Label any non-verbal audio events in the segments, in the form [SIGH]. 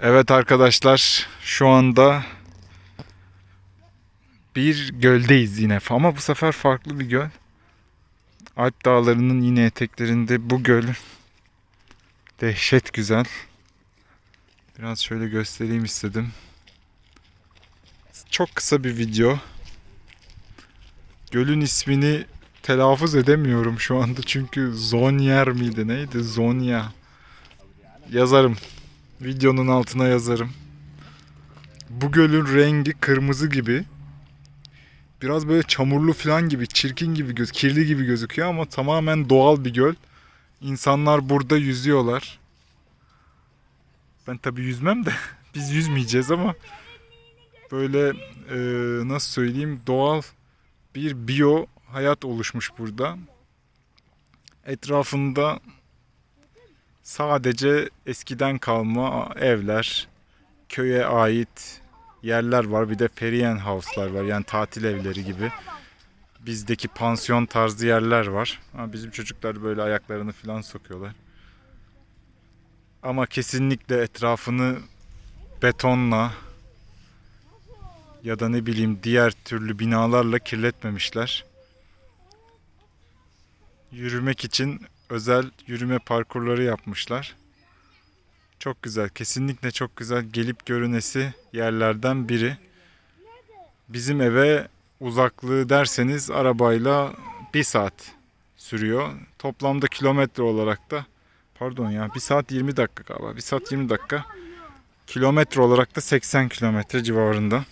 Evet arkadaşlar şu anda bir göldeyiz yine ama bu sefer farklı bir göl. Alp dağlarının yine eteklerinde bu göl dehşet güzel. Biraz şöyle göstereyim istedim. Çok kısa bir video. Gölün ismini telaffuz edemiyorum şu anda çünkü Zonyer miydi neydi? Zonya. Yazarım. Videonun altına yazarım. Bu gölün rengi kırmızı gibi. Biraz böyle çamurlu falan gibi, çirkin gibi göz, kirli gibi gözüküyor ama tamamen doğal bir göl. İnsanlar burada yüzüyorlar. Ben tabi yüzmem de [LAUGHS] biz yüzmeyeceğiz ama böyle e, nasıl söyleyeyim doğal bir biyo hayat oluşmuş burada. Etrafında sadece eskiden kalma evler, köye ait yerler var. Bir de Feriyen House'lar var. Yani tatil evleri gibi. Bizdeki pansiyon tarzı yerler var. Ha, bizim çocuklar böyle ayaklarını falan sokuyorlar. Ama kesinlikle etrafını betonla ya da ne bileyim diğer türlü binalarla kirletmemişler. Yürümek için özel yürüme parkurları yapmışlar. Çok güzel, kesinlikle çok güzel gelip görünesi yerlerden biri. Bizim eve uzaklığı derseniz arabayla bir saat sürüyor. Toplamda kilometre olarak da pardon ya bir saat 20 dakika galiba. Bir saat 20 dakika. Kilometre olarak da 80 kilometre civarında.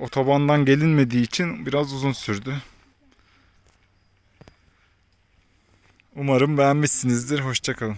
Otobandan gelinmediği için biraz uzun sürdü. Umarım beğenmişsinizdir. Hoşçakalın.